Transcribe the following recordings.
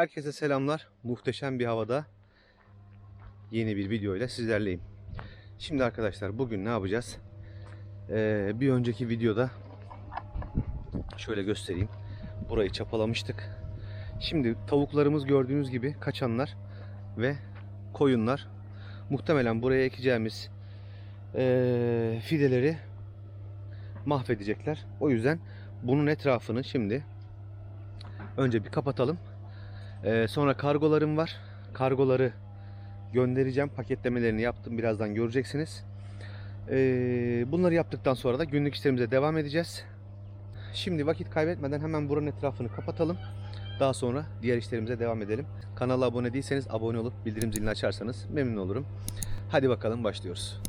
Herkese selamlar. Muhteşem bir havada yeni bir video ile sizlerleyim. Şimdi arkadaşlar bugün ne yapacağız? Ee, bir önceki videoda şöyle göstereyim. Burayı çapalamıştık. Şimdi tavuklarımız gördüğünüz gibi kaçanlar ve koyunlar muhtemelen buraya ekeceğimiz ee, fideleri mahvedecekler. O yüzden bunun etrafını şimdi önce bir kapatalım. Ee, sonra kargolarım var. Kargoları göndereceğim. Paketlemelerini yaptım. Birazdan göreceksiniz. Ee, bunları yaptıktan sonra da günlük işlerimize devam edeceğiz. Şimdi vakit kaybetmeden hemen buranın etrafını kapatalım. Daha sonra diğer işlerimize devam edelim. Kanala abone değilseniz abone olup bildirim zilini açarsanız memnun olurum. Hadi bakalım başlıyoruz.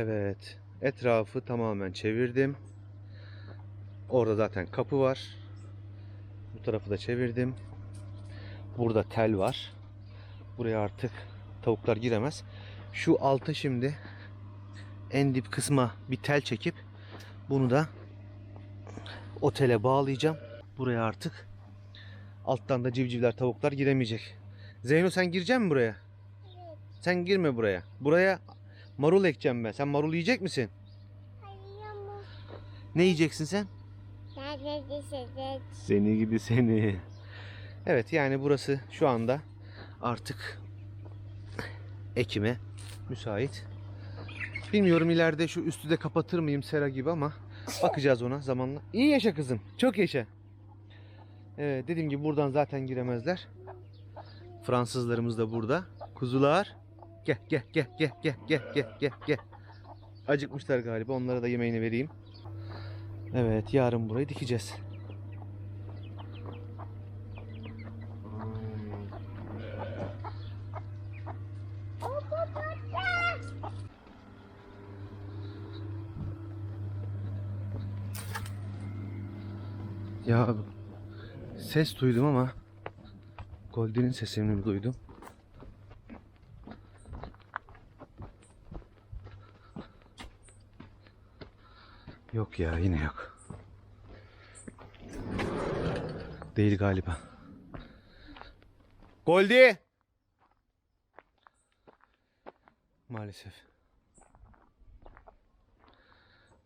Evet. Etrafı tamamen çevirdim. Orada zaten kapı var. Bu tarafı da çevirdim. Burada tel var. Buraya artık tavuklar giremez. Şu alta şimdi en dip kısma bir tel çekip bunu da otele bağlayacağım. Buraya artık alttan da civcivler tavuklar giremeyecek. Zeyno sen gireceksin mi buraya? Sen girme buraya. Buraya marul ekeceğim ben. Sen marul yiyecek misin? Hayır ama Ne yiyeceksin sen? Seni gidi seni. Evet yani burası şu anda artık ekime müsait. Bilmiyorum ileride şu üstü de kapatır mıyım sera gibi ama bakacağız ona zamanla. İyi yaşa kızım. Çok yaşa. Evet dediğim gibi buradan zaten giremezler. Fransızlarımız da burada. Kuzular. Gel gel gel gel gel gel gel gel gel. Acıkmışlar galiba. Onlara da yemeğini vereyim. Evet yarın burayı dikeceğiz. Ya ses duydum ama Goldie'nin sesini duydum? Yok ya yine yok. Değil galiba. Goldie! Maalesef.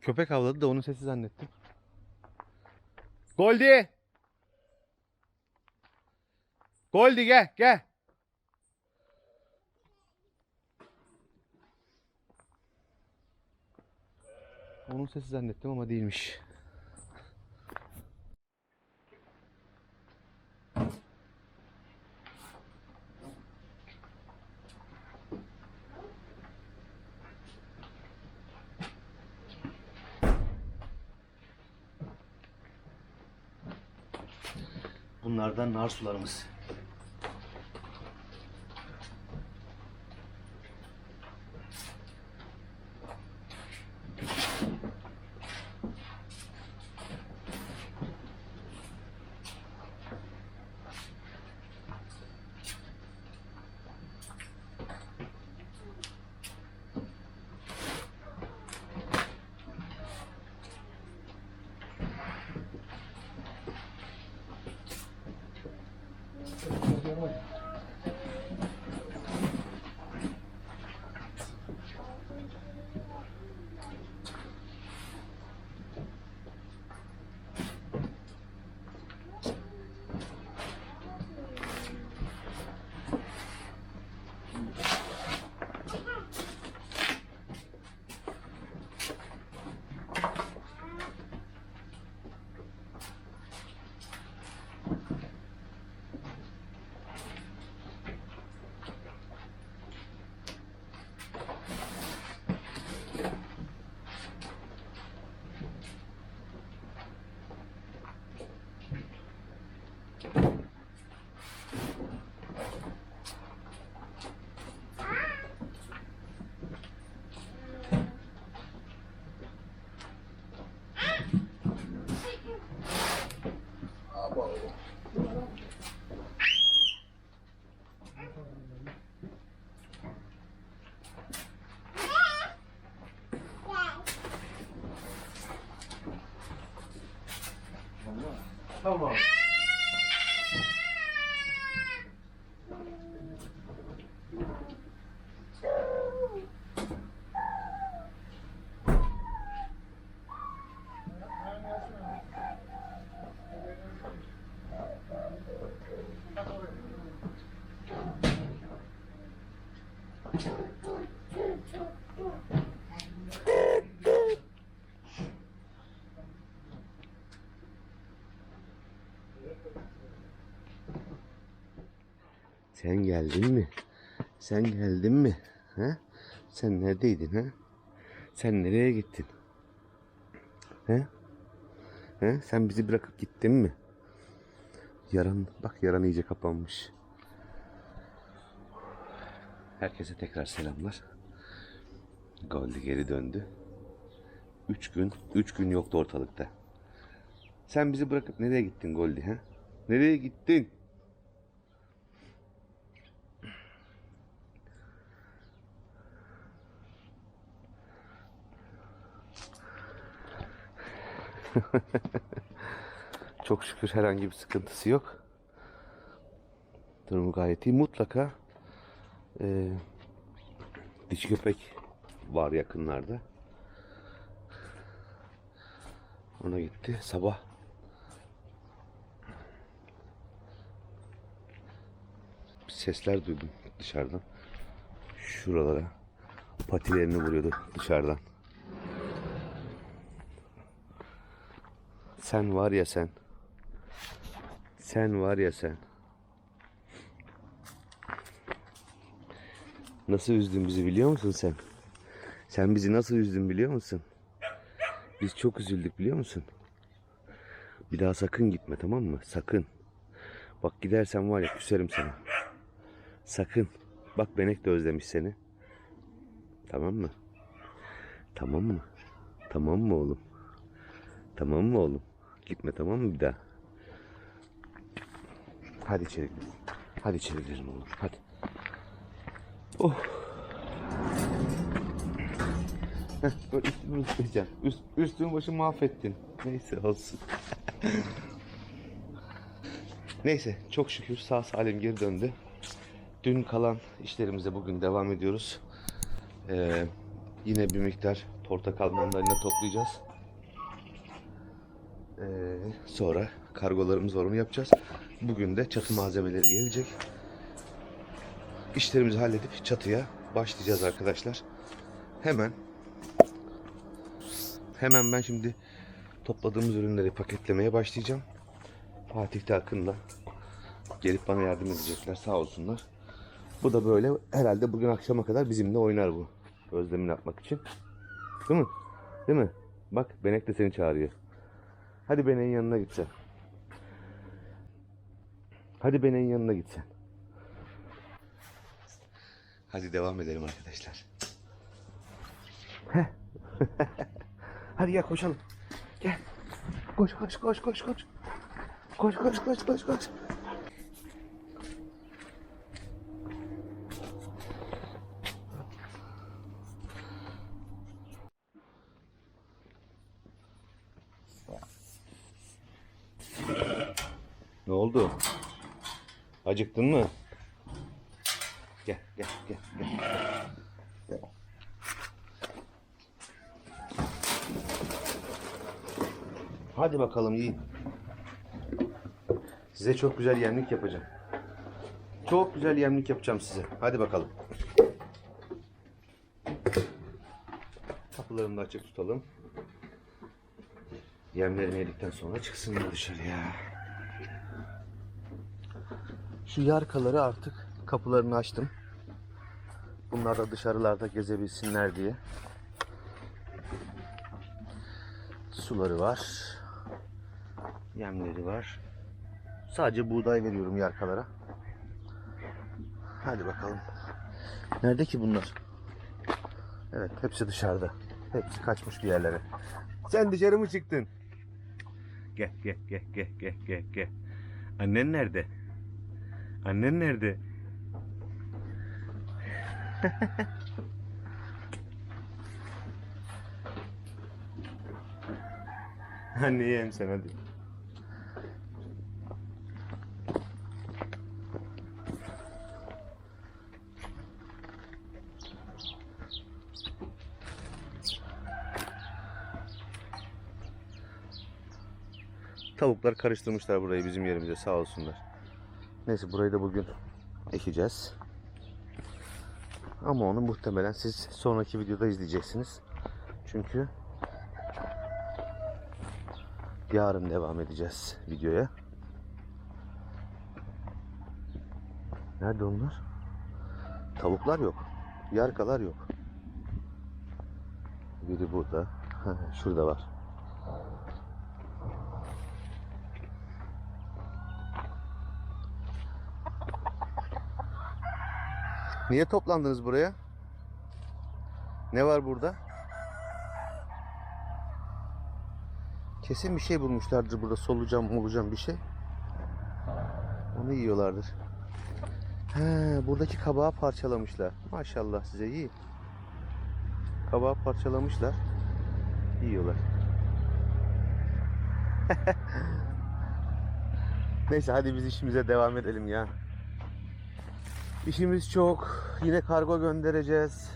Köpek avladı da onun sesi zannettim. Goldi. Goldi gel gel. Onun sesi zannettim ama değilmiş. Bunlardan nar sularımız. 为啥 Tamam. Sen geldin mi? Sen geldin mi? Ha? Sen neredeydin ha? Sen nereye gittin? He? He? Sen bizi bırakıp gittin mi? Yaran, bak yaran iyice kapanmış. Herkese tekrar selamlar. Goldi geri döndü. Üç gün, üç gün yoktu ortalıkta. Sen bizi bırakıp nereye gittin Goldi ha? Nereye gittin? Çok şükür herhangi bir sıkıntısı yok. Durumu gayet iyi. Mutlaka e, dişi köpek var yakınlarda. Ona gitti. Sabah sesler duydum dışarıdan. Şuralara patilerini vuruyordu dışarıdan. Sen var ya sen. Sen var ya sen. Nasıl üzdün bizi biliyor musun sen? Sen bizi nasıl üzdün biliyor musun? Biz çok üzüldük biliyor musun? Bir daha sakın gitme tamam mı? Sakın. Bak gidersen var ya küserim sana. Sakın. Bak Benek de özlemiş seni. Tamam mı? Tamam mı? Tamam mı oğlum? Tamam mı oğlum? Gitme tamam mı bir daha? Hadi içeri gidelim. Hadi içeri gidelim oğlum. Hadi. Oh. Heh, üstümü ısıtacağım. Üst, üstümü başımı mahvettin. Neyse olsun. Neyse çok şükür sağ salim geri döndü. Dün kalan işlerimize bugün devam ediyoruz. Ee, yine bir miktar portakal mandalina toplayacağız. Ee, sonra kargolarımız var onu yapacağız. Bugün de çatı malzemeleri gelecek. İşlerimizi halledip çatıya başlayacağız arkadaşlar. Hemen hemen ben şimdi topladığımız ürünleri paketlemeye başlayacağım. Fatih de Akın'la gelip bana yardım edecekler sağ olsunlar. Bu da böyle herhalde bugün akşama kadar bizimle oynar bu. Özlemini yapmak için. Değil mi? Değil mi? Bak Benek de seni çağırıyor. Hadi Benek'in yanına gitsen. Hadi Benek'in yanına gitsen. Hadi devam edelim arkadaşlar. Hadi gel koşalım. Gel. Koş koş koş koş koş. Koş koş koş koş koş. Ne oldu? Acıktın mı? Gel gel gel gel. Gel. Hadi bakalım yiyin. Size çok güzel yemlik yapacağım. Çok güzel yemlik yapacağım size. Hadi bakalım. Kapılarını da açık tutalım. Yemlerini yedikten sonra çıksınlar dışarıya. Şu yarkaları artık kapılarını açtım. Bunlar da dışarılarda gezebilsinler diye. Suları var. Yemleri var. Sadece buğday veriyorum yarkalara. Hadi bakalım. Nerede ki bunlar? Evet hepsi dışarıda. Hepsi kaçmış bir yerlere. Sen dışarı mı çıktın? Gel gel gel gel gel gel gel. Annen nerede? Annen nerede? Anneyi yem sen hadi. Tavuklar karıştırmışlar burayı bizim yerimize sağ olsunlar. Neyse burayı da bugün ekeceğiz. Ama onu muhtemelen siz sonraki videoda izleyeceksiniz. Çünkü yarın devam edeceğiz videoya. Nerede onlar? Tavuklar yok. Yarkalar yok. Biri burada. Şurada var. Niye toplandınız buraya? Ne var burada? Kesin bir şey bulmuşlardır burada. Solucan molucan bir şey. Onu yiyorlardır. He, buradaki kabağı parçalamışlar. Maşallah size iyi. Kabağı parçalamışlar. Yiyorlar. Neyse hadi biz işimize devam edelim ya. İşimiz çok. Yine kargo göndereceğiz.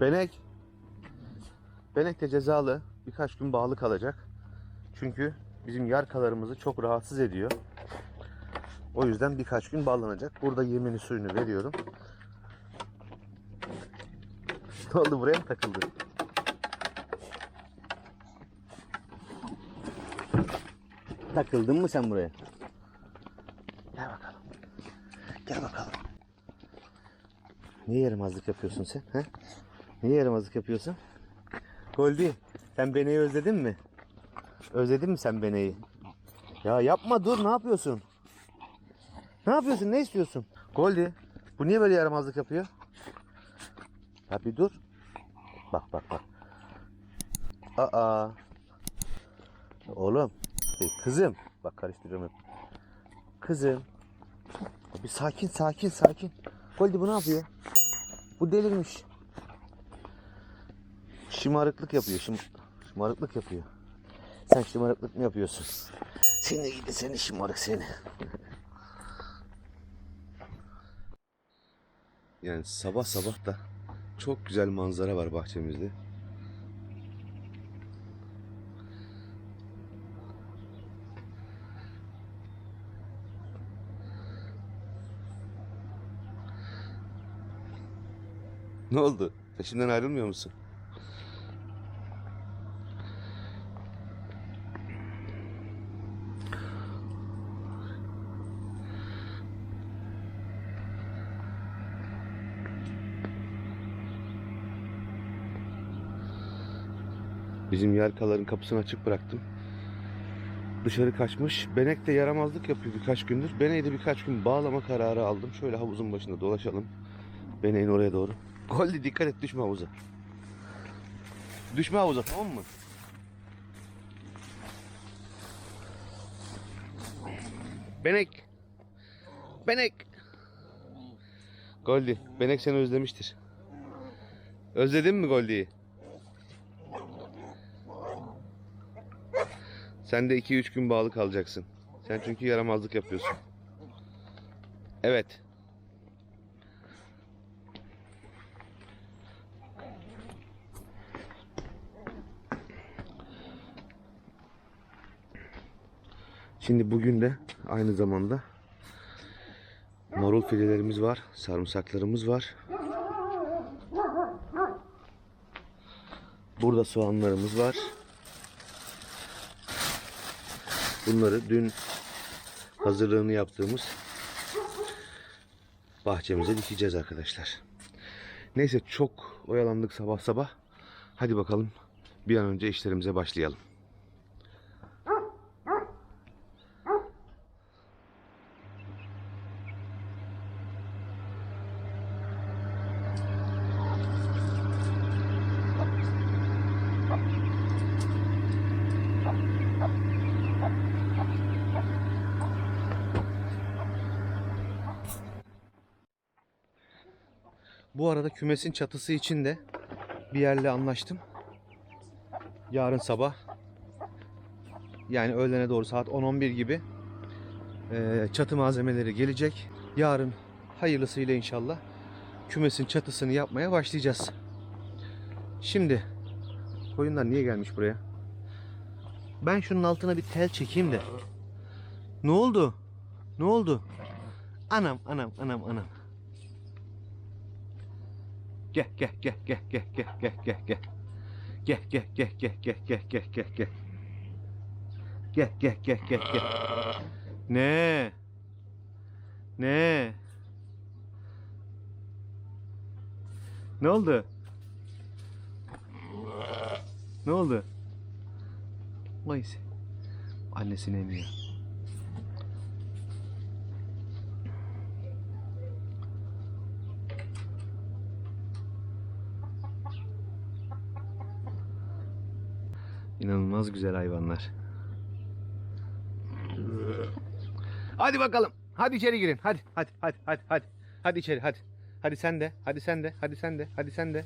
Benek. Benek de cezalı. Birkaç gün bağlı kalacak. Çünkü bizim yarkalarımızı çok rahatsız ediyor. O yüzden birkaç gün bağlanacak. Burada yemini suyunu veriyorum. Ne oldu buraya mı takıldı? Takıldın mı sen buraya? Gel bakalım. Gel bakalım. Niye yaramazlık yapıyorsun sen? He? Niye yaramazlık yapıyorsun? Goldi, sen Bene'yi özledin mi? Özledin mi sen Bene'yi? Ya yapma dur ne yapıyorsun? Ne yapıyorsun? Ne istiyorsun? Goldi. Bu niye böyle yaramazlık yapıyor? Ya bir dur. Bak bak bak. Aa. Oğlum. e, Kızım. Bak karıştırıyorum. Kızım. Bir sakin sakin sakin. Goldi bu ne yapıyor? Bu delirmiş. Şımarıklık yapıyor. Şım Şımarıklık yapıyor. Sen şımarıklık mı yapıyorsun? Seni gidi seni şımarık seni. Yani sabah sabah da çok güzel manzara var bahçemizde. Ne oldu? Peşimden ayrılmıyor musun? Bizim yelkaların kapısını açık bıraktım. Dışarı kaçmış. Benek de yaramazlık yapıyor birkaç gündür. Benek'i de birkaç gün bağlama kararı aldım. Şöyle havuzun başında dolaşalım. Benek'in oraya doğru. Goldi dikkat et düşme havuza. Düşme havuza tamam mı? Benek. Benek. Goldi. Benek seni özlemiştir. Özledin mi Goldi'yi? Sen de 2-3 gün bağlı kalacaksın. Sen çünkü yaramazlık yapıyorsun. Evet. Şimdi bugün de aynı zamanda marul fidelerimiz var, sarımsaklarımız var. Burada soğanlarımız var. Bunları dün hazırlığını yaptığımız bahçemize dikeceğiz arkadaşlar. Neyse çok oyalandık sabah sabah. Hadi bakalım bir an önce işlerimize başlayalım. Bu arada kümesin çatısı için de bir yerle anlaştım. Yarın sabah yani öğlene doğru saat 10-11 gibi eee, çatı malzemeleri gelecek. Yarın hayırlısıyla inşallah kümesin çatısını yapmaya başlayacağız. Şimdi koyunlar niye gelmiş buraya? Ben şunun altına bir tel çekeyim de. Ne oldu? Ne oldu? Anam anam anam anam. Gel gel gel gel gel gel gel gel gel. Gel gel gel gel gel gel gel gel gel. Gel gel gel gel gel. Ne? Ne? Ne oldu? Ne oldu? Vay Annesini emiyor. İnanılmaz güzel hayvanlar. Hadi bakalım. Hadi içeri girin. Hadi hadi hadi hadi hadi. Hadi içeri hadi. Hadi sen de. Hadi sen de. Hadi sen de. Hadi sen de.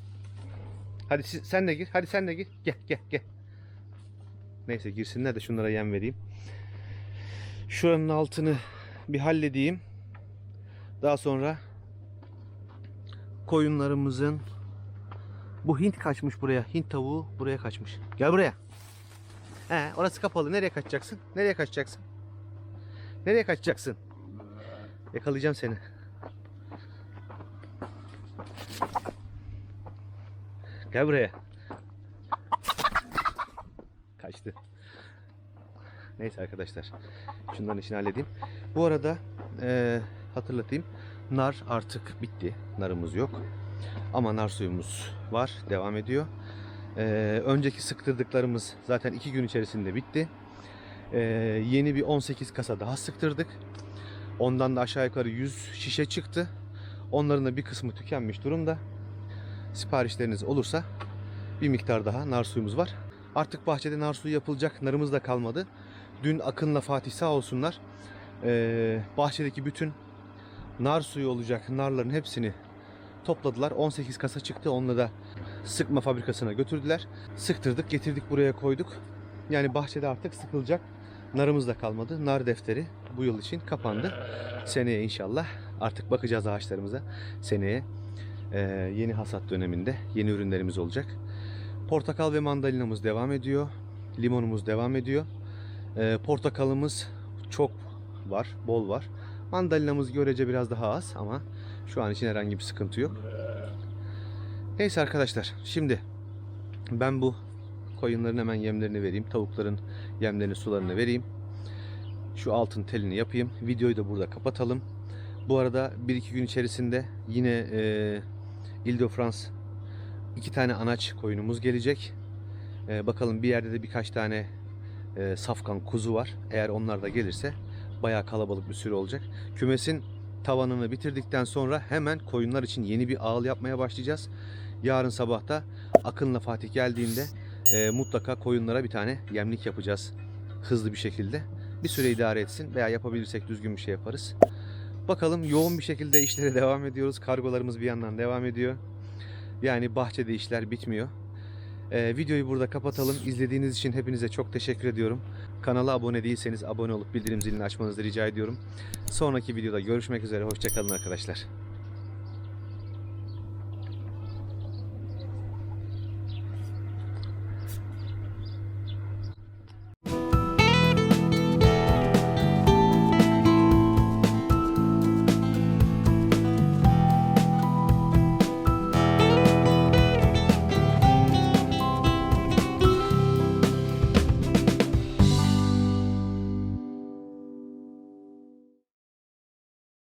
Hadi sen de gir. Hadi sen de gir. Gel gel gel. Neyse girsinler de şunlara yem vereyim. Şuranın altını bir halledeyim. Daha sonra koyunlarımızın bu Hint kaçmış buraya. Hint tavuğu buraya kaçmış. Gel buraya. He, orası kapalı. Nereye kaçacaksın? Nereye kaçacaksın? Nereye kaçacaksın? Yakalayacağım seni. Gel buraya. Kaçtı. Neyse arkadaşlar. Şunların işini halledeyim. Bu arada eee, hatırlatayım. Nar artık bitti. Narımız yok. Ama nar suyumuz var. Devam ediyor. Ee, önceki sıktırdıklarımız zaten iki gün içerisinde bitti. Ee, yeni bir 18 kasa daha sıktırdık. Ondan da aşağı yukarı 100 şişe çıktı. Onların da bir kısmı tükenmiş durumda. Siparişleriniz olursa bir miktar daha nar suyumuz var. Artık bahçede nar suyu yapılacak narımız da kalmadı. Dün Akın'la Fatih sağ olsunlar. ee, bahçedeki bütün nar suyu olacak narların hepsini topladılar. 18 kasa çıktı. Onunla da sıkma fabrikasına götürdüler. Sıktırdık, getirdik buraya koyduk. Yani bahçede artık sıkılacak narımız da kalmadı. Nar defteri bu yıl için kapandı. Seneye inşallah artık bakacağız ağaçlarımıza. Seneye e, yeni hasat döneminde yeni ürünlerimiz olacak. Portakal ve mandalinamız devam ediyor. Limonumuz devam ediyor. E, portakalımız çok var, bol var. Mandalinamız görece biraz daha az ama şu an için herhangi bir sıkıntı yok. Neyse arkadaşlar şimdi ben bu koyunların hemen yemlerini vereyim. Tavukların yemlerini sularını vereyim. Şu altın telini yapayım. Videoyu da burada kapatalım. Bu arada 1-2 gün içerisinde yine e, Ile France iki tane anaç koyunumuz gelecek. E, bakalım bir yerde de birkaç tane e, safkan kuzu var. Eğer onlar da gelirse bayağı kalabalık bir sürü olacak. Kümesin tavanını bitirdikten sonra hemen koyunlar için yeni bir ağıl yapmaya başlayacağız. Yarın sabah da Akın'la Fatih geldiğinde e, mutlaka koyunlara bir tane yemlik yapacağız. Hızlı bir şekilde. Bir süre idare etsin veya yapabilirsek düzgün bir şey yaparız. Bakalım yoğun bir şekilde işlere devam ediyoruz. Kargolarımız bir yandan devam ediyor. Yani bahçede işler bitmiyor. E, videoyu burada kapatalım. İzlediğiniz için hepinize çok teşekkür ediyorum. Kanala abone değilseniz abone olup bildirim zilini açmanızı rica ediyorum. Sonraki videoda görüşmek üzere. Hoşçakalın arkadaşlar.